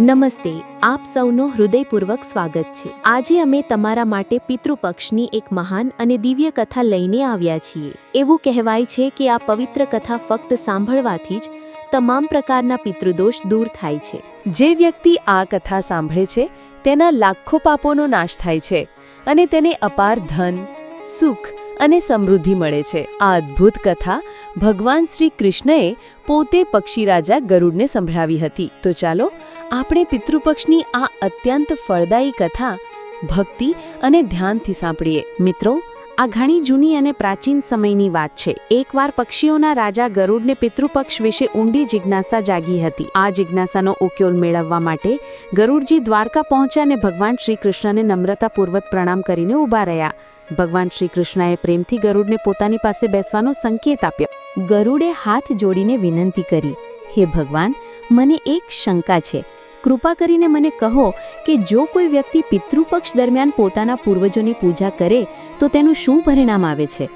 નમસ્તે, આપ સૌનો હૃદયપૂર્વક સ્વાગત છે. આજે અમે તમારા માટે પિતૃપક્ષની એક મહાન અને દિવ્ય કથા લઈને આવ્યા છીએ. એવું કહેવાય છે કે આ પવિત્ર કથા ફક્ત સાંભળવાથી જ તમામ પ્રકારના પિતૃદોષ દૂર થાય છે. જે વ્યક્તિ આ કથા સાંભળે છે, તેના લાખો પાપોનો નાશ થાય છે અને તેને અપાર ધન, સુખ અને સમૃદ્ધિ મળે છે. આ અદ્ભુત કથા ભગવાન શ્રી કૃષ્ણએ પોતે પક્ષી રાજા ગરુડને સંભળાવી હતી. તો ચાલો, આપણે પિતૃપક્ષની આ અત્યંત ફળદાયી કથા ભક્તિ અને ધ્યાનથી સાંભળીએ. મિત્રો આ ઘણી જૂની અને પ્રાચીન સમયની વાત છે. એકવાર પક્ષીઓના રાજા ગરુડને પિતૃપક્ષ વિશે ઊંડી જિજ્ઞાસા જાગી હતી. આ જિજ્ઞાસાનો ઉકેલ મેળવવા માટે ગરુડજી દ્વારકા પહોંચ્યા અને ભગવાન શ્રી કૃષ્ણને નમ્રતાપૂર્વક પ્રણામ કરીને ઊભા રહ્યા. ભગવાન શ્રી કૃષ્ણએ પ્રેમથી ગરુડને પોતાની પાસે બેસવાનો સંકેત આપ્યો. ગરુડે હાથ જોડીને વિનંતી કરી, હે ભગવાન, મને એક શંકા છે. કૃપા કરીને મને કહો કે જો કોઈ વ્યક્તિ પિતૃપક્ષ દરમિયાન પોતાના પૂર્વજોની પૂજા કરે, તો તેનું શું પરિણામ આવે છે?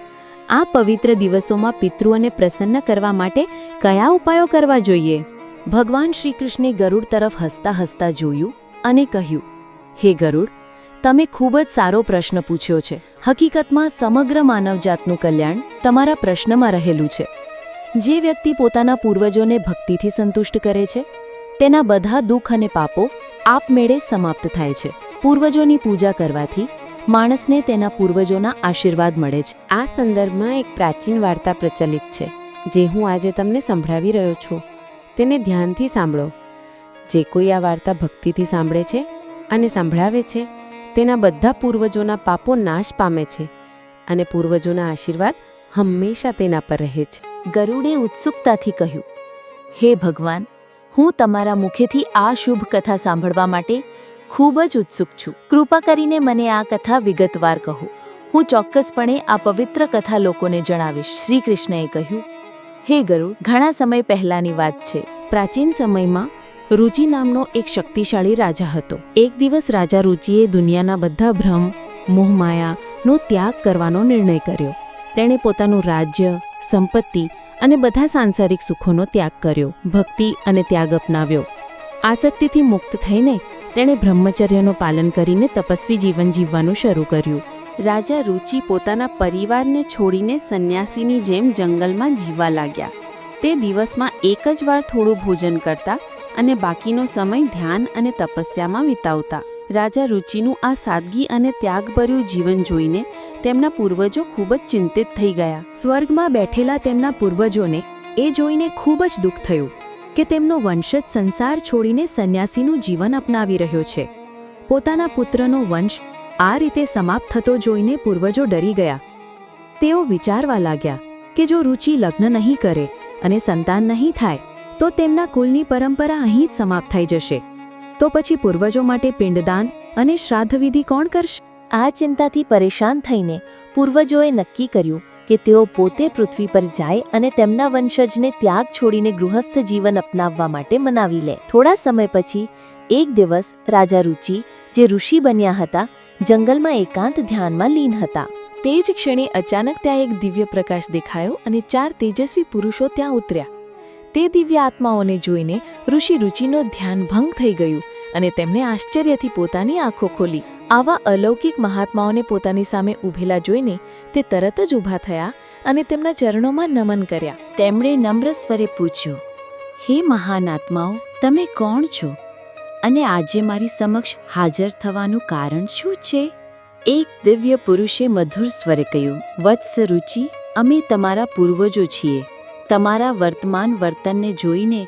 આ પવિત્ર દિવસોમાં પિતૃઓને પ્રસન્ન કરવા માટે કયા ઉપાયો કરવા જોઈએ? ભગવાન શ્રી કૃષ્ણે ગરુડ તરફ હસતા હસતા જોયું અને કહ્યું, હે ગરુડ, તમે ખૂબ જ સારો પ્રશ્ન પૂછ્યો છે. હકીકતમાં સમગ્ર માનવજાતનું કલ્યાણ તમારા પ્રશ્નમાં રહેલું છે. જે વ્યક્તિ પોતાના પૂર્વજોને ભક્તિથી સંતુષ્ટ કરે છે તેના બધા દુઃખ અને પાપો આપમેળે સમાપ્ત થાય છે. પૂર્વજોની પૂજા કરવાથી માણસને તેના પૂર્વજોના આશીર્વાદ મળે છે. આ સંદર્ભમાં એક પ્રાચીન વાર્તા પ્રચલિત છે જે હું આજે તમને સંભળાવી રહ્યો છું. તેને ધ્યાનથી સાંભળો. જે કોઈ આ વાર્તા ભક્તિથી સાંભળે છે અને સંભળાવે છે તેના બધા પૂર્વજોના પાપો નાશ પામે છે અને પૂર્વજોના આશીર્વાદ હંમેશા તેના પર રહે છે. ગરુડે ઉત્સુકતાથી કહ્યું હે ભગવાન હું તમારા મુખેથી આ શુભ કથા સાંભળવા માટે ખૂબ જ ઉત્સુક છું. કૃપા કરીને મને આ કથા વિગતવાર કહો. હું ચોક્કસપણે આ પવિત્ર કથા લોકોને જણાવીશ. શ્રી કૃષ્ણએ કહ્યું, હે ગરુડ, ઘણા સમય પહેલાંની વાત છે. પ્રાચીન સમયમાં રુચિ નામનો એક શક્તિશાળી રાજા હતો. એક દિવસ રાજા રુચિએ દુનિયાના બધા ભ્રમ, મોહમાયાનો ત્યાગ કરવાનો નિર્ણય કર્યો. તેણે પોતાનું રાજ્ય, સંપત્તિ અને બધા સાંસારિક સુખોનો ત્યાગ કર્યો, ભક્તિ અને ત્યાગ અપનાવ્યો. આસક્તિથી મુક્ત થઈને તેણે બ્રહ્મચર્યનું પાલન કરીને તપસ્વી જીવન જીવવાનું શરૂ કર્યું. રાજા રુચિ પોતાના પરિવારને છોડીને સંન્યાસીની જેમ જંગલમાં જીવવા લાગ્યા. તે દિવસમાં એક જ વાર થોડું ભોજન કરતા અને બાકીનો સમય ધ્યાન અને તપસ્યામાં વિતાવતા. રાજા રુચિનું આ સાદગી અને ત્યાગભર્યું જીવન જોઈને તેમના પૂર્વજો ખૂબ જ ચિંતિત થઈ ગયા. સ્વર્ગમાં બેઠેલા તેમના પૂર્વજોને એ જોઈને ખૂબ જ દુઃખ થયું કે તેમનો વંશજ સંસાર છોડીને સંન્યાસીનું જીવન અપનાવી રહ્યો છે. પોતાના પુત્રનો વંશ આ રીતે સમાપ્ત થતો જોઈને પૂર્વજો ડરી ગયા. તેઓ વિચારવા લાગ્યા કે જો રુચિ લગ્ન નહીં કરે અને સંતાન નહીં થાય, તો તેમના કુલની પરંપરા અહીં જ સમાપ્ત થઈ જશે. તો પછી પૂર્વજો માટે પિંડદાન અને શ્રાદ્ધવિધિ કોણ કરશે? આ ચિંતાથી પરેશાન થઈને પૂર્વજોએ નક્કી કર્યું કે તેઓ પોતે પૃથ્વી પર જાય અને તેમના વંશજને ત્યાગ છોડીને ગૃહસ્થ જીવન અપનાવવા માટે મનાવી લે. થોડા સમય પછી, એક દિવસ રાજા રુચિ, જે ઋષિ બન્યા હતા, જંગલમાં એકાંત ધ્યાનમાં લીન હતા. તે જ ક્ષણે અચાનક ત્યાં એક દિવ્ય પ્રકાશ દેખાયો અને ચાર તેજસ્વી પુરુષો ત્યાં ઉતર્યા. તે દિવ્ય આત્માઓને જોઈને ઋષિ રુચિનો ધ્યાન ભંગ થઈ ગયું. અને તેમણે આશ્ચર્યથી પોતાની આંખો ખોલી. આવા અલૌકિક મહાત્માઓને પોતાની સામે ઊભેલા જોઈને તે તરત જ ઊભા થયા અને તેમના ચરણોમાં નમન કર્યા. તેમણે નમ્ર સ્વરે પૂછ્યું, હે મહાન આત્માઓ, તમે કોણ છો? અને આજે મારી સમક્ષ હાજર થવાનું કારણ શું છે? એક દિવ્ય પુરુષે મધુર સ્વરે કહ્યું, વત્સ રુચિ, અમે તમારા પૂર્વજો છીએ. તમારા વર્તમાન વર્તનને જોઈને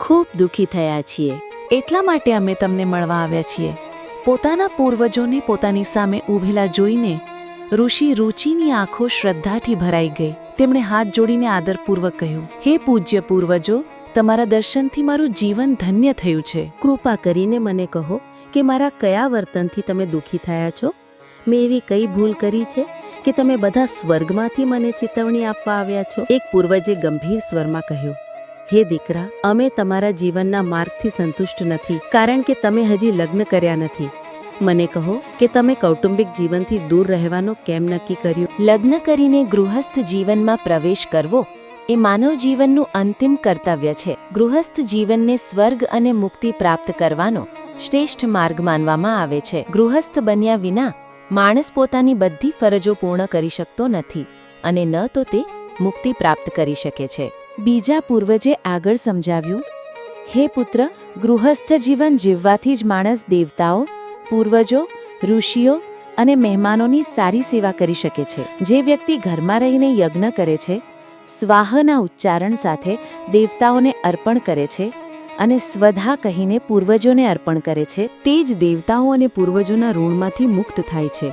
ખૂબ દુઃખી થયા છીએ. એટલા માટે અમે તમને મળવા આવ્યા છીએ. પોતાના પૂર્વજોને પોતાની સામે ઊભેલા જોઈને ઋષિ રુચિની આંખો શ્રદ્ધાથી ભરાઈ ગઈ. તેમણે હાથ જોડીને આદરપૂર્વક કહ્યું, હે પૂજ્ય પૂર્વજો, તમારા દર્શનથી મારું જીવન ધન્ય થયું છે. કૃપા કરીને મને કહો કે મારા કયા વર્તનથી તમે દુઃખી થયા છો? મેં એવી કઈ ભૂલ કરી છે કે તમે બધા સ્વર્ગમાંથી મને ચેતવણી આપવા આવ્યા છો? એક પૂર્વજે ગંભીર સ્વરમાં કહ્યું હે દીકરા, અમે તમારા જીવનના માર્ગથી સંતુષ્ટ નથી, કારણ કે તમે હજી લગ્ન કર્યા નથી. મને કહો કે તમે કૌટુંબિક જીવનથી દૂર રહેવાનો કેમ નક્કી કર્યું? લગ્ન કરીને ગૃહસ્થ જીવનમાં પ્રવેશ કરવો એ માનવ જીવનનું અંતિમ કર્તવ્ય છે. ગૃહસ્થ જીવનને સ્વર્ગ અને મુક્તિ પ્રાપ્ત કરવાનો શ્રેષ્ઠ માર્ગ માનવામાં આવે છે. ગૃહસ્થ બન્યા વિના માણસ પોતાની બધી ફરજો પૂર્ણ કરી શકતો નથી અને ન તો તે મુક્તિ પ્રાપ્ત કરી શકે છે. બીજા પૂર્વજે આગળ સમજાવ્યું, હે પુત્ર, ગૃહસ્થ જીવન જીવવાથી જ માણસ દેવતાઓ, પૂર્વજો, ઋષિઓ અને મહેમાનોની સારી સેવા કરી શકે છે. જે વ્યક્તિ ઘરમાં રહીને યજ્ઞ કરે છે, સ્વાહના ઉચ્ચારણ સાથે દેવતાઓને અર્પણ કરે છે અને સ્વધા કહીને પૂર્વજોને અર્પણ કરે છે, તે જ દેવતાઓ અને પૂર્વજોના ઋણમાંથી મુક્ત થાય છે.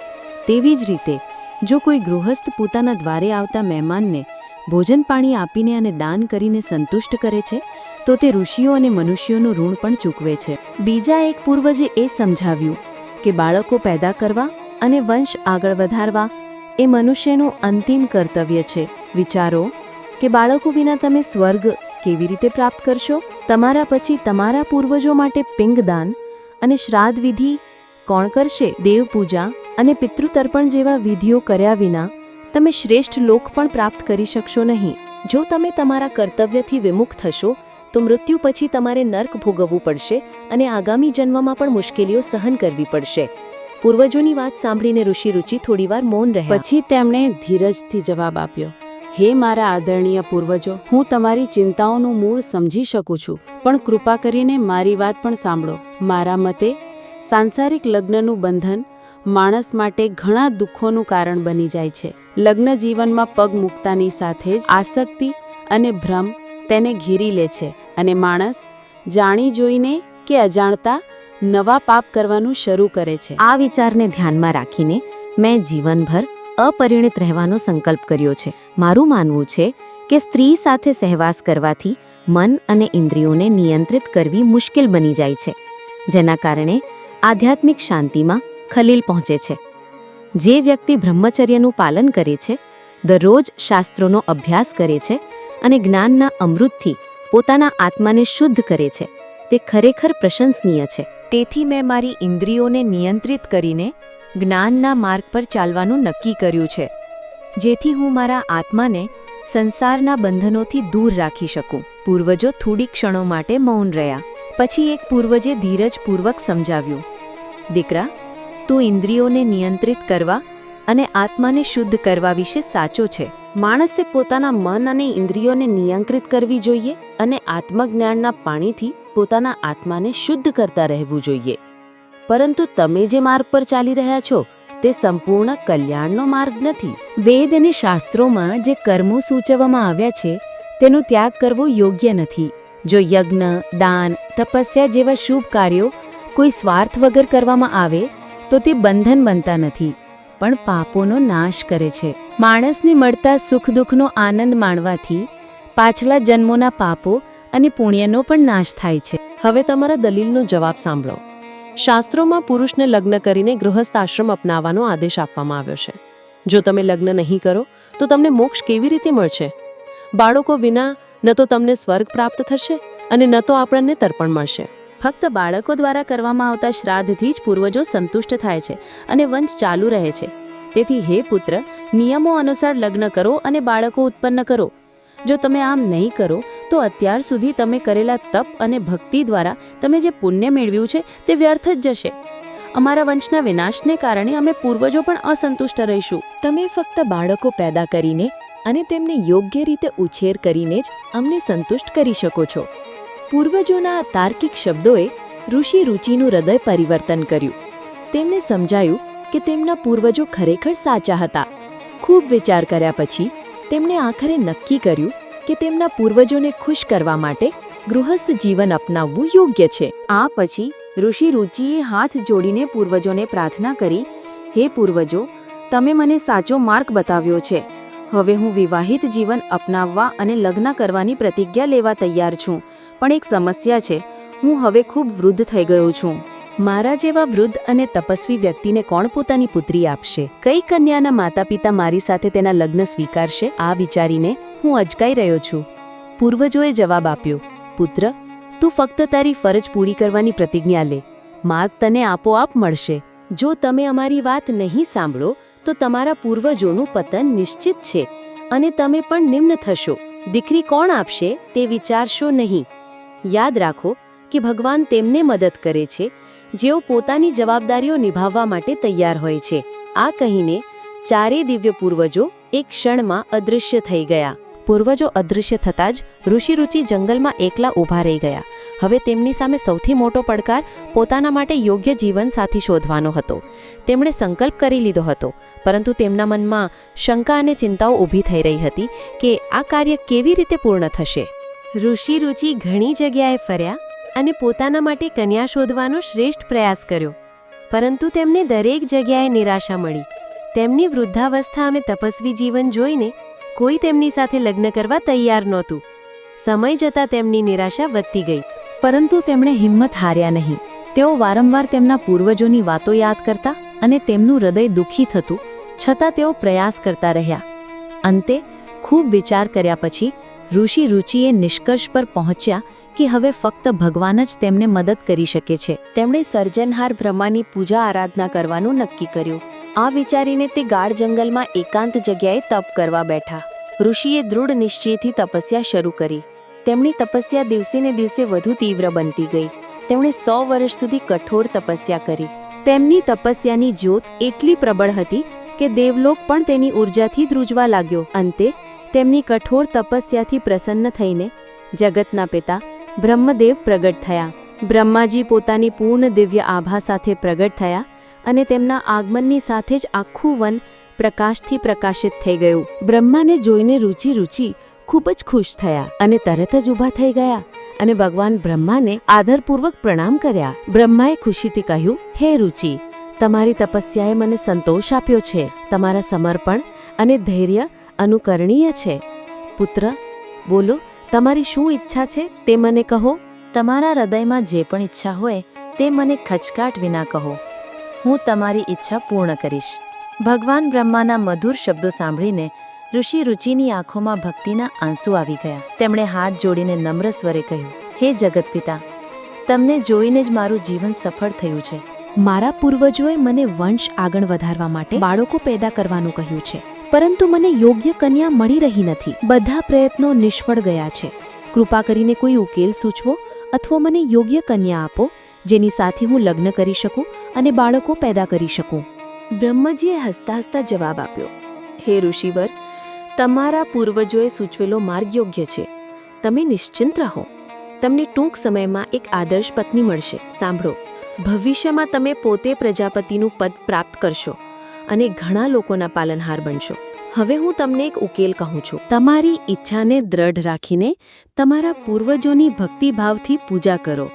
તેવી જ રીતે, જો કોઈ ગૃહસ્થ પોતાના દ્વારે આવતા મહેમાનને ભોજન પાણી આપીને અને દાન કરીને સંતુષ્ટ કરે છે, તો તે ઋષિઓ અને મનુષ્યોનું ઋણ પણ ચૂકવે છે. બીજા એક પૂર્વજે એ સમજાવ્યું કે બાળકો પેદા કરવા અને વંશ આગળ વધારવા એ મનુષ્યનું અંતિમ કર્તવ્ય છે. વિચારો કે બાળકો વિના તમે સ્વર્ગ કેવી રીતે પ્રાપ્ત કરશો? તમારા પછી તમારા પૂર્વજો માટે પિંગદાન અને શ્રાદ્ધ વિધિ કોણ કરશે? દેવપૂજા અને પિતૃતર્પણ જેવા વિધિઓ કર્યા વિના તમે શ્રેષ્ઠ લોક પણ પ્રાપ્ત કરી શકશો નહીં. જો તમે તમારા કર્તવ્યથી વિમુખ થશો, તો મૃત્યુ પછી તમારે નર્ક ભોગવવું પડશે અને આગામી જન્મમાં પણ મુશ્કેલીઓ સહન કરવી પડશે. પૂર્વજોની વાત સાંભળીને ઋષિ રુચિ થોડીવાર મૌન રહ્યા. પછી તેમણે ધીરજથી જવાબ આપ્યો, હે મારા આદરણીય પૂર્વજો, હું તમારી ચિંતાઓનું મૂળ સમજી શકું છું, પણ કૃપા કરીને મારી વાત પણ સાંભળો. મારા મતે, સાંસારિક લગ્નનું બંધન માણસ માટે ઘણા દુઃખોનું કારણ બની જાય છે. લગ્ન જીવનમાં પગ મૂકતાની સાથે જ આસક્તિ અને ભ્રમ તેને ઘેરી લે છે અને માણસ જાણી જોઈને કે અજાણતા નવા પાપ કરવાનું શરૂ કરે છે. આ વિચારને ધ્યાનમાં રાખીને મેં જીવનભર અપરિણિત રહેવાનો સંકલ્પ કર્યો છે. મારું માનવું છે કે સ્ત્રી સાથે સહેવાસ કરવાથી મન અને ઇન્દ્રિયોને નિયંત્રિત કરવી મુશ્કેલ બની જાય છે, જેના કારણે આધ્યાત્મિક શાંતિમાં ખલીલ પહોંચે છે. જે વ્યક્તિ બ્રહ્મચર્યનું પાલન કરે છે, દરરોજ શાસ્ત્રોનો અભ્યાસ કરે છે અને જ્ઞાનના અમૃતથી પોતાના આત્માને શુદ્ધ કરે છે, તે ખરેખર પ્રશંસનીય છે. તેથી મેં મારી ઇન્દ્રિયોને નિયંત્રિત કરીને જ્ઞાનના માર્ગ પર ચાલવાનું નક્કી કર્યું છે, જેથી હું મારા આત્માને સંસારના બંધનોથી દૂર રાખી શકું. પૂર્વજો થોડી ક્ષણો માટે મૌન રહ્યા. પછી એક પૂર્વજે ધીરજપૂર્વક સમજાવ્યું. દીકરા તું ઇન્દ્રિયોને નિયંત્રિત કરવા અને આત્માને શુદ્ધ કરવા વિશે સાચો છે. માણસે પોતાના મન અને ઇન્દ્રિયોને નિયંત્રિત કરવી જોઈએ અને આત્મજ્ઞાનના પાણીથી પોતાના આત્માને શુદ્ધ કરતા રહેવું જોઈએ. પરંતુ તમે જે માર્ગ પર ચાલી રહ્યા છો, તે સંપૂર્ણ કલ્યાણનો માર્ગ નથી. વેદ અને શાસ્ત્રોમાં જે કર્મો સૂચવવામાં આવ્યા છે, તેનો ત્યાગ કરવો યોગ્ય નથી. જો યજ્ઞ, દાન, તપસ્યા જેવા શુભ કાર્યો કોઈ સ્વાર્થ વગર કરવામાં આવે તો તે બંધન બનતા નથી, પણ પાપોનો નાશ કરે છે. માણસને મળતા સુખ દુઃખનો આનંદ માણવાથી પાછલા જન્મોના પાપો અને પુણ્યનો પણ નાશ થાય છે. હવે તમારા દલીલનો જવાબ સાંભળો. શાસ્ત્રોમાં પુરુષને લગ્ન કરીને ગૃહસ્થ આશ્રમ અપનાવવાનો આદેશ આપવામાં આવ્યો છે. જો તમે લગ્ન નહીં કરો, તો તમને મોક્ષ કેવી રીતે મળશે? બાળકો વિના ન તો તમને સ્વર્ગ પ્રાપ્ત થશે અને ન તો આપણને તર્પણ મળશે. ફક્ત બાળકો દ્વારા કરવામાં આવતા શ્રાદ્ધથી જ પૂર્વજો સંતુષ્ટ થાય છે અને વંશ ચાલુ રહે છે. તેથી હે પુત્ર, નિયમો અનુસાર લગ્ન કરો અને બાળકો ઉત્પન્ન કરો. જો તમે આમ નહીં કરો, તો અત્યાર સુધી તમે કરેલા તપ અને ભક્તિ દ્વારા તમે જે પુણ્ય મેળવ્યું છે તે વ્યર્થ જ જશે. અમારા વંશના વિનાશને કારણે અમે પૂર્વજો પણ અસંતુષ્ટ રહીશું. તમે ફક્ત બાળકો પેદા કરીને અને તેમને યોગ્ય રીતે ઉછેર કરીને જ અમને સંતુષ્ટ કરી શકો છો. પૂર્વજોના તાર્કિક શબ્દોએ ઋષિ રુચિનું હૃદય પરિવર્તન કર્યું. તેમને સમજાયું કે તેમના પૂર્વજો ખરેખર સાચા હતા. ખૂબ વિચાર કર્યા પછી તેમણે આખરે નક્કી કર્યું કે તેમના પૂર્વજોને ખુશ કરવા માટે ગૃહસ્થ જીવન અપનાવવું યોગ્ય છે. આ પછી ઋષિ રુચિએ હાથ જોડીને પૂર્વજોને પ્રાર્થના કરી, હે પૂર્વજો, તમે મને સાચો માર્ગ બતાવ્યો છે. હવે હું વિવાહિત જીવન અપનાવવા અને લગ્ન કરવાની પ્રતિજ્ઞા લેવા તૈયાર છું. પણ એક સમસ્યા છે. હું હવે ખૂબ વૃદ્ધ થઈ ગયો છું. મારા જેવા વૃદ્ધ અને તપસ્વી વ્યક્તિને કોણ પોતાની પુત્રી આપશે? કઈ કન્યાના માતા પિતા મારી સાથે તેના લગ્ન સ્વીકારશે? આ વિચારીને હું અચકાઈ રહ્યો છું. પૂર્વજોએ જવાબ આપ્યો, પુત્ર, તું ફક્ત તારી ફરજ પૂરી કરવાની પ્રતિજ્ઞા લે. માર્ગ તને આપોઆપ મળશે. જો તમે અમારી વાત નહીં સાંભળો, તો તમારા પૂર્વજોનું પતન નિશ્ચિત છે અને તમે પણ નિમ્ન થશો. દીકરી કોણ આપશે તે વિચારશો નહીં. યાદ રાખો કે ભગવાન તેમને મદદ કરે છે. જેઓ પોતાની જવાબદારીઓ નિભાવવા માટે તૈયાર હોય છે. આ કહીને ચારે દિવ્ય પૂર્વજો એક ક્ષણમાં અદૃશ્ય થઈ ગયા. પૂર્વજો અદૃશ્ય થતાં જ ઋષિ રુચિ જંગલમાં એકલા ઊભા રહી ગયા. હવે તેમની સામે સૌથી મોટો પડકાર પોતાના માટે યોગ્ય જીવનસાથી શોધવાનો હતો. તેમણે સંકલ્પ કરી લીધો હતો, પરંતુ તેમના મનમાં શંકા અને ચિંતાઓ ઊભી થઈ રહી હતી કે આ કાર્ય કેવી રીતે પૂર્ણ થશે? ઋષિ રુચિ ઘણી જગ્યાએ ફર્યા અને પોતાના માટે કન્યા શોધવાનો શ્રેષ્ઠ પ્રયાસ કર્યો. પરંતુ તેમને દરેક જગ્યાએ નિરાશા મળી. તેમની વૃદ્ધાવસ્થા અને તપસ્વી જીવન જોઈને કોઈ તેમની સાથે લગ્ન કરવા તૈયાર નહોતું. સમય જતાં તેમની નિરાશા વધતી ગઈ. પરંતુ તેમણે હિંમત હાર્યા નહીં. તેઓ વારંવાર તેમના પૂર્વજોની વાતો યાદ કરતા અને તેમનું હૃદય દુઃખી થતું, છતાં તેઓ પ્રયાસ કરતા રહ્યા. અંતે ખૂબ વિચાર કર્યા પછી ઋષિ રુચિએ નિષ્કર્ષ પર પહોંચ્યા કે હવે ફક્ત ભગવાન જ તેમને મદદ કરી શકે છે. તેમણે સર્જનહાર બ્રહ્માની પૂજા આરાધના કરવાનું નક્કી કર્યું. આ વિચારીને તે ગાઢ જંગલમાં એકાંત જગ્યાએ તપ કરવા બેઠા. ઋષિએ દૃઢ નિશ્ચયથી તપસ્યા શરૂ કરી. તેમની તપસ્યા દિવસે ને દિવસે વધુ તીવ્ર બનતી ગઈ. તેમણે સો વર્ષ સુધી કઠોર તપસ્યા કરી. તેમની તપસ્યાની જ્યોત એટલી પ્રબળ હતી કે દેવલોક પણ તેની ઉર્જાથી ધ્રુજવા લાગ્યો. અંતે તેમની કઠોર તપસ્યાથી પ્રસન્ન થઈને જગતના પિતા બ્રહ્મદેવ પ્રગટ થયા. બ્રહ્માજી પોતાની પૂર્ણ દિવ્ય આભા સાથે પ્રગટ થયા અને તેમના આગમનની સાથે જ આખું વન પ્રકાશથી પ્રકાશિત થઈ ગયું. બ્રહ્માને જોઈને રુચિ રુચિ ખૂબ જ ખુશ થયા અને તરત જ ઊભા થઈ ગયા અને ભગવાન બ્રહ્માને આદરપૂર્વક પ્રણામ કર્યા. બ્રહ્માએ ખુશીથી કહ્યું, હે રુચિ, તમારી તપસ્યાએ મને સંતોષ આપ્યો છે. તમારા સમર્પણ અને ધૈર્ય અનુકરણીય છે. પુત્ર, બોલો, તમારી શું ઈચ્છા છે તે મને કહો? તમારા હૃદયમાં જે પણ ઈચ્છા હોય તે મને ખચકાટ વિના કહો. હું તમારી ઈચ્છા પૂર્ણ કરીશ. ભગવાન બ્રહ્માના મધુર શબ્દો સાંભળીને ઋષિ રુચિની આંખોમાં ભક્તિના આંસુ આવી ગયા. તેમણે હાથ જોડીને નમ્ર સ્વરે કહ્યું, હે જગતપિતા, તમને જોઈને જ મારું જીવન સફળ થયું છે. મારા પૂર્વજોએ મને વંશ આગળ વધારવા માટે બાળકો પેદા કરવાનું કહ્યું છે. પરંતુ મને યોગ્ય કન્યા મળી રહી નથી. બધા પ્રયત્નો નિષ્ફળ ગયા છે. કૃપા કરીને કોઈ ઉકેલ સૂચવો અથવા મને યોગ્ય કન્યા આપો, જેની સાથે હું લગ્ન કરી શકું અને બાળકો પેદા કરી શકું. બ્રહ્મજીએ હસતા હસતા જવાબ આપ્યો, હે ઋષિવર, તમારા પૂર્વજોએ સૂચવેલો માર્ગ યોગ્ય છે. તમે નિશ્ચિંત રહો. તમને ટૂંક સમયમાં એક આદર્શ પત્ની મળશે. સાંભળો, ભવિષ્યમાં તમે પોતે પ્રજાપતિનું પદ પ્રાપ્ત કરશો. અને ઘણા લોકોના પાલનહાર બનશો. હવે હું તમને એક ઉકેલ કહું છું. તમારી ઈચ્છાને દ્રઢ રાખીને તમારા પૂર્વજોની ભક્તિભાવથી પૂજા કરો.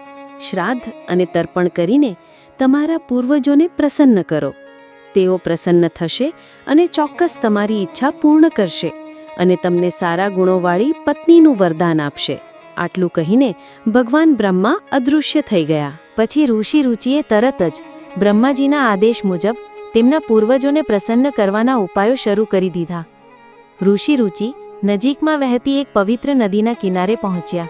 શ્રાદ્ધ અને તર્પણ કરીને તમારા પૂર્વજોને પ્રસન્ન કરો. તેઓ પ્રસન્ન થશે અને ચોક્કસ તમારી ઈચ્છા પૂર્ણ કરશે અને તમને સારા ગુણોવાળી પત્નીનું વરદાન આપશે. આટલું કહીને ભગવાન બ્રહ્મા અદૃશ્ય થઈ ગયા. પછી ઋષિ રુચિએ તરત જ બ્રહ્માજીના આદેશ મુજબ તેમના પૂર્વજોને પ્રસન્ન કરવાના ઉપાયો શરૂ કરી દીધા. ઋષિ રુચિ નજીકમાં વહેતી એક પવિત્ર નદીના કિનારે પહોંચ્યા.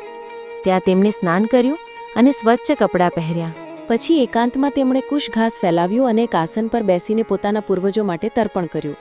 ત્યાં તેમણે સ્નાન કર્યું અને સ્વચ્છ કપડાં પહેર્યા. પછી એકાંતમાં તેમણે કુશ ઘાસ ફેલાવ્યું અને એક આસન પર બેસીને પોતાના પૂર્વજો માટે તર્પણ કર્યું.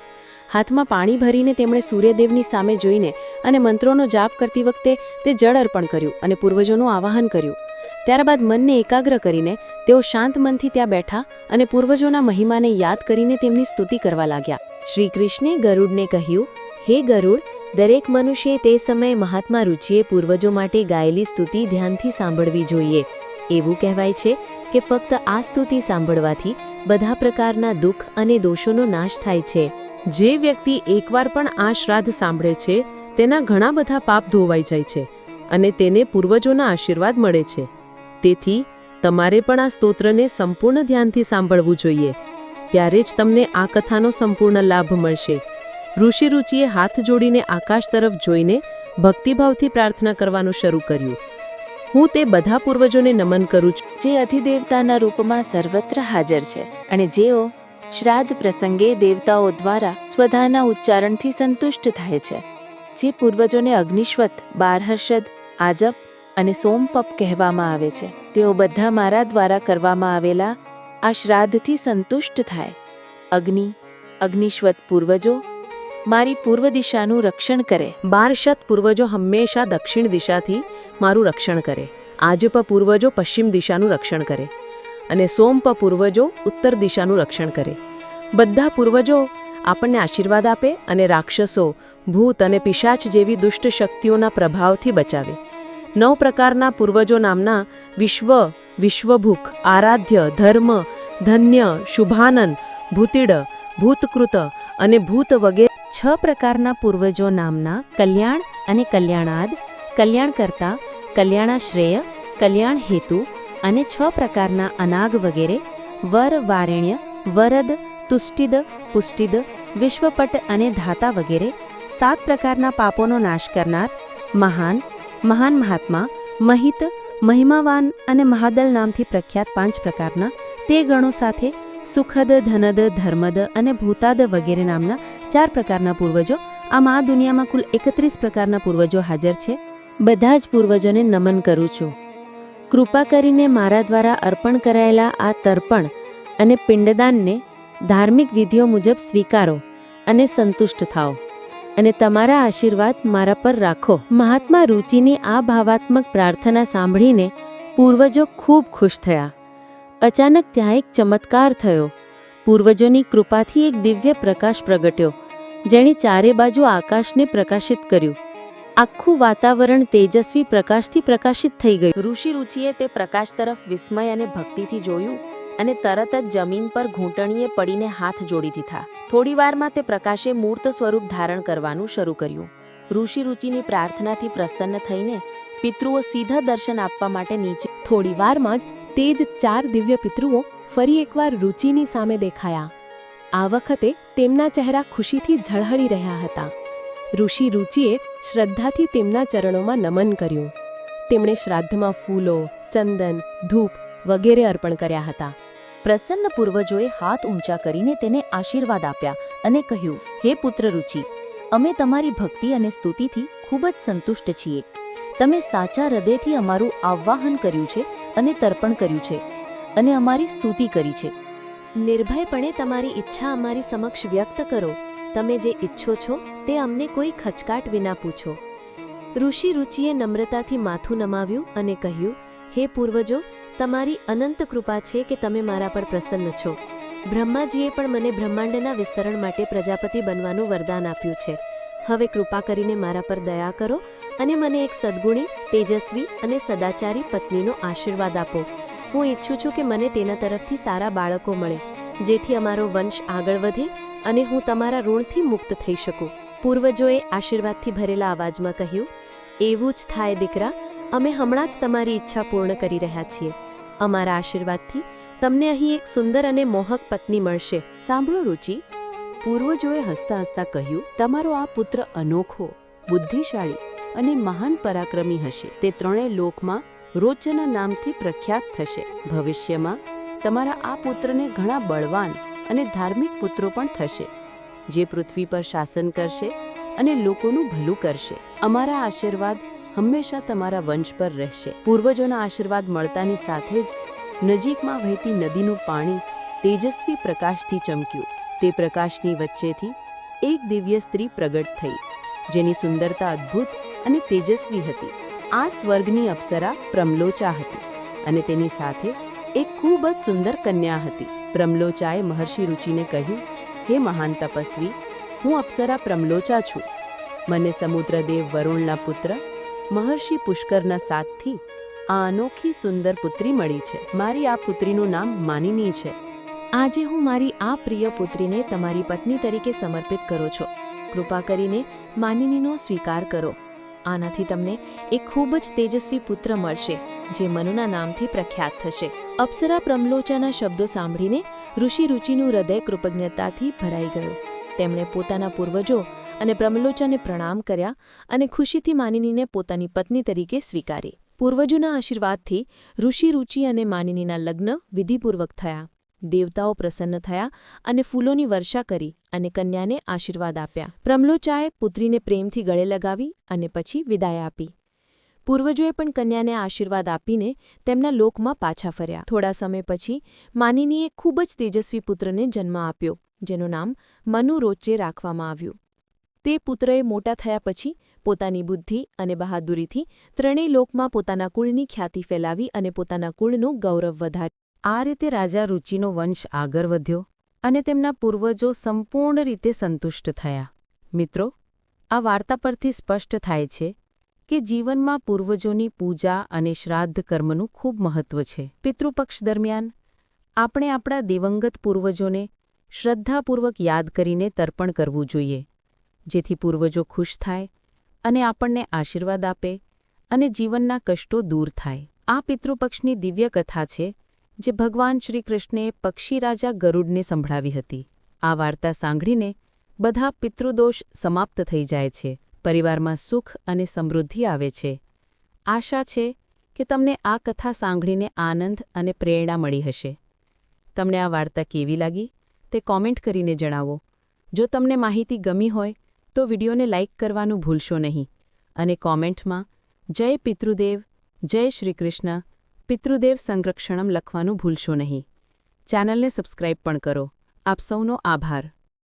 હાથમાં પાણી ભરીને તેમણે સૂર્યદેવની સામે જોઈને અને મંત્રોનો જાપ કરતી વખતે તે જળ અર્પણ કર્યું અને પૂર્વજોનું આવાહન કર્યું. ત્યારબાદ મનને એકાગ્ર કરીને તેઓ શાંત મનથી ત્યાં બેઠા અને પૂર્વજોના મહિમાને યાદ કરીને તેમની સ્તુતિ કરવા લાગ્યા. શ્રી કૃષ્ણે ગરુડને કહ્યું, હે ગરુડ, દરેક મનુષ્યે તે સમયે મહાત્મા રુચિએ પૂર્વજો માટે ગાયેલી સ્તુતિ ધ્યાનથી સાંભળવી જોઈએ. એવું કહેવાય છે કે ફક્ત આ સ્તુતિ સાંભળવાથી બધા પ્રકારના દુઃખ અને દોષોનો નાશ થાય છે. જે વ્યક્તિ એકવાર પણ આ શ્રાદ્ધ સાંભળે છે, તેના ઘણા બધા પાપ ધોવાઈ જાય છે અને તેને પૂર્વજોના આશીર્વાદ મળે છે. તેથી તમારે પણ આ સ્તોત્રને સંપૂર્ણ ધ્યાનથી સાંભળવું જોઈએ. ત્યારે જ તમને આ કથાનો સંપૂર્ણ લાભ મળશે. ઋષિ રુચિએ હાથ જોડીને આકાશ તરફ જોઈને ભક્તિભાવથી પ્રાર્થના કરવાનું શરૂ કર્યું. હું તે બધા પૂર્વજોને નમન કરું છું. જે અધિદેવતાના રૂપમાં સર્વત્ર હાજર છે અને જેઓ શ્રાદ્ધ પ્રસંગે દેવતાઓ દ્વારા સ્વધાના ઉચ્ચારણથી સંતુષ્ટ થાય છે. જે પૂર્વજોને અગ્નિશ્વત, બારહર્ષદ, આજપ અને સોમપપ કહેવામાં આવે છે. તેઓ બધા મારા દ્વારા કરવામાં આવેલા આ શ્રાદ્ધથી સંતુષ્ટ થાય. અગ્નિ, અગ્નિશ્વત પૂર્વજો, મારી પૂર્વ દિશાનું રક્ષણ કરે. બારશત પૂર્વજો હંમેશા દક્ષિણ દિશાથી મારું રક્ષણ કરે. આજપ પૂર્વજો પશ્ચિમ દિશાનું રક્ષણ કરે. અને સોમપ પૂર્વજો ઉત્તર દિશાનું રક્ષણ કરે. બધા પૂર્વજો આપણને આશીર્વાદ આપે અને રાક્ષસો, ભૂત અને પિશાચ જેવી દુષ્ટ શક્તિઓના પ્રભાવથી બચાવે. નવ પ્રકારના પૂર્વજો નામના વિશ્વ, વિશ્વભૂખ, આરાધ્ય, ધર્મ, ધન્ય શુભાનન ભૂતિડ, ભૂતકૃત અને ભૂત વગેરે છ પ્રકારના પૂર્વજો નામના કલ્યાણ અને કલ્યાણાદ, કલ્યાણકર્તા, કલ્યાણાશ્રેય કલ્યાણ હેતુ અને છ પ્રકારના અનાગ વગેરે વર, વારેણ્ય, વરદ, તુષ્ટિદ, પુષ્ટિદ, વિશ્વપટ અને ધાતા વગેરે સાત પ્રકારના પાપોનો નાશ કરનાર મહાન મહાન મહાત્મા, મહિત, મહિમાવાન અને મહાદલ નામથી પ્રખ્યાત પાંચ પ્રકારના તે ગણો સાથે સુખદ, ધનદ, ધર્મદ અને ભૂતાદ વગેરે નામના ચાર પ્રકારના પૂર્વજો, આમ આ દુનિયામાં કુલ એકત્રીસ પ્રકારના પૂર્વજો હાજર છે. બધા જ પૂર્વજોને નમન કરું છું. કૃપા કરીને મારા દ્વારા અર્પણ કરાયેલા આ તર્પણ અને પિંડદાનને ધાર્મિક વિધિઓ મુજબ સ્વીકારો અને સંતુષ્ટ થાઓ. અને તમારા આશીર્વાદ મારા પર રાખો. મહાત્મા રુચિની આ ભાવાત્મક પ્રાર્થના સાંભળીને પૂર્વજો ખૂબ ખુશ થયા. અચાનક ત્યાં એક ચમત્કાર થયો. પૂર્વજોની કૃપાથી એક દિવ્ય પ્રકાશ પ્રગટ્યો, જેણે ચારે બાજુ આકાશને પ્રકાશિત કર્યું. આખું વાતાવરણ તેજસ્વી પ્રકાશથી પ્રકાશિત થઈ ગયું. ઋષિ રુચિએ તે પ્રકાશ તરફ વિસ્મય અને ભક્તિથી જોયું. અને તરત જ જમીન પર ઘૂંટણીએ પડીને હાથ જોડી દીધા. થોડીવારમાં તે પ્રકાશે મૂર્ત સ્વરૂપ ધારણ કરવાનું શરૂ કર્યું. ઋષિ રુચિની પ્રાર્થનાથી પ્રસન્ન થઈને પિતૃઓ સીધા દર્શન આપવા માટે નીચે થોડીવારમાં જ તે જ ચાર દિવ્ય પિતૃઓ ફરી એકવાર રુચિની સામે દેખાયા. આ વખતે તેમના ચહેરા ખુશીથી ઝળહળી રહ્યા હતા. ઋષિ રુચિએ શ્રદ્ધાથી તેમના ચરણોમાં નમન કર્યું. તેમણે શ્રાદ્ધમાં ફૂલો, ચંદન, ધૂપ વગેરે અર્પણ કર્યા હતા. પ્રસન્ન પૂર્વજોએ હાથ ઊંચા કરીને તેને આશીર્વાદ આપ્યા અને કહ્યું, હે પુત્ર રુચિ અમે તમારી ભક્તિ અને સ્તુતિથી ખૂબ જ સંતુષ્ટ છીએ. તમે સાચા હૃદયથી અમારું આવાહન કર્યું છે અને તર્પણ કર્યું છે અને અમારી સ્તુતિ કરી છે. નિર્ભયપણે તમારી ઈચ્છા અમારી સમક્ષ વ્યક્ત કરો. તમે જે ઈચ્છો છો તે અમને કોઈ ખચકાટ વિના પૂછો. ઋષિ રુચિએ નમ્રતાથી માથું નમાવ્યું અને કહ્યું, હે પૂર્વજો તમારી અનંત કૃપા છે કે તમે મારા પર પ્રસન્ન છો. બ્રહ્માજીએ પણ મને બ્રહ્માંડના વિસ્તરણ માટે પ્રજાપતિ બનવાનું વરદાન આપ્યું છે. હવે કૃપા કરીને મારા પર દયા કરો અને મને એક સદ્ગુણી, તેજસ્વી અને સદાચારી પત્નીનો આશીર્વાદ આપો. હું ઈચ્છું છું કે મને તેના તરફથી સારા બાળકો મળે, જેથી અમારો વંશ આગળ વધે અને હું તમારા ઋણથી મુક્ત થઈ શકું. પૂર્વજોએ આશીર્વાદથી ભરેલા અવાજમાં કહ્યું, એવું જ થાય દીકરા, અમે હમણાં જ તમારી ઈચ્છા પૂર્ણ કરી રહ્યા છીએ. અમારા આશીર્વાદથી તમને અહીં એક સુંદર અને મોહક પત્ની મળશે. સાંભળો રુચિ. પૂર્વજોએ હસતા હસતા કહ્યું, તમારો આ પુત્ર અનોખો, બુદ્ધિશાળી અને મહાન પરાક્રમી હશે. તે ત્રણેય લોકમાં રોચના નામથી પ્રખ્યાત થશે. ભવિષ્યમાં તમારા આ પુત્રને ઘણા બળવાન અને ધાર્મિક પુત્રો પણ થશે, જે પૃથ્વી પર શાસન કરશે અને લોકોનું ભલું કરશે. અમારા આશીર્વાદ હંમેશા તમારા વંશ પર રહેશે. પૂર્વજોના આશીર્વાદ મળતાની સાથે જ નજીકમાં વહેતી નદીનું પાણી તેજસ્વી પ્રકાશથી ચમક્યું. તે પ્રકાશની વચ્ચેથી એક દિવ્ય સ્ત્રી પ્રગટ થઈ, જેની સુંદરતા અદ્ભુત અને તેજસ્વી હતી. આ સ્વર્ગની અપ્સરા પ્રમલોચા હતી અને તેની સાથે એક ખૂબ જ સુંદર કન્યા હતી. પ્રમલોચાએ મહર્ષિ રુચિને કહ્યું, હે મહાન તપસ્વી, હું અપ્સરા પ્રમલોચા છું. મને સમુદ્રદેવ વરુણના પુત્ર મહર્ષિ પુષ્કરના સાથથી આ અનોખી સુંદર પુત્રી મળી છે. મારી આ પુત્રીનું નામ માનિની છે. આજે હું મારી આ પ્રિય પુત્રીને તમારી પત્ની તરીકે સમર્પિત કરું છું. કૃપા કરીને માનિનીનો સ્વીકાર કરો. આનાથી તમને એક ખૂબ જ તેજસ્વી પુત્ર મળશે, જે મનુના નામથી પ્રખ્યાત થશે. અપ્સરા પ્રમલોચાના શબ્દો સાંભળીને ઋષિ રુચિનું હૃદય કૃતજ્ઞતાથી ભરાઈ ગયું. તેમણે પોતાના પૂર્વજો અને પ્રમલોચાને પ્રણામ કર્યા અને ખુશીથી માનિનીને પોતાની પત્ની તરીકે સ્વીકારી. પૂર્વજોના આશીર્વાદથી ઋષિ, રુચિ અને માનિનીના લગ્ન વિધિપૂર્વક થયા. દેવતાઓ પ્રસન્ન થયા અને ફૂલોની વર્ષા કરી અને કન્યાને આશીર્વાદ આપ્યા. પ્રમલોચાએ પુત્રીને પ્રેમથી ગળે લગાવી અને પછી વિદાય આપી. પૂર્વજોએ પણ કન્યાને આશીર્વાદ આપીને તેમના લોકમાં પાછા ફર્યા. થોડા સમય પછી માનિનીએ ખૂબ જ તેજસ્વી પુત્રને જન્મ આપ્યો, જેનું નામ મનુ રોચે રાખવામાં આવ્યું. તે પુત્રએ મોટા થયા પછી પોતાની બુદ્ધિ અને બહાદુરીથી ત્રણેય લોકમાં પોતાના કુળની ખ્યાતિ ફેલાવી અને પોતાના કુળનું ગૌરવ વધાર્યું. આ રીતે રાજા રુચિનો વંશ આગળ વધ્યો અને તેમના પૂર્વજો સંપૂર્ણ રીતે સંતુષ્ટ થયા. મિત્રો, આ વાર્તા પરથી સ્પષ્ટ થાય છે કે જીવનમાં પૂર્વજોની પૂજા અને શ્રાદ્ધ કર્મનું ખૂબ મહત્વ છે. પિતૃપક્ષ દરમિયાન આપણે આપણા દિવંગત પૂર્વજોને શ્રદ્ધાપૂર્વક યાદ કરીને તર્પણ કરવું જોઈએ. જેથી પૂર્વજો ખુશ થાય અને આપણને આશીર્વાદ આપે અને જીવનના કષ્ટો દૂર થાય. આ પિતૃપક્ષની દિવ્ય કથા છે જે ભગવાન શ્રીકૃષ્ણે પક્ષી રાજા ગરુડને સંભળાવી હતી. આ વાર્તા સાંભળીને બધા પિતૃદોષ સમાપ્ત થઈ જાય છે. પરિવારમાં સુખ અને સમૃદ્ધિ આવે છે. આશા છે કે તમને આ કથા સાંભળીને આનંદ અને પ્રેરણા મળી હશે. તમને આ વાર્તા કેવી લાગી તે કોમેન્ટ કરીને જણાવો. જો તમને માહિતી ગમી હોય તો વિડીયોને લાઇક કરવાનું ભૂલશો નહીં. અને કોમેન્ટમાં, જય પિતૃદેવ, જય શ્રીકૃષ્ણ, પિતૃદેવ સંરક્ષણમ લખવાનું ભૂલશો નહીં. ચેનલને સબસ્ક્રાઇબ પણ કરો. આપ સૌનો આભાર.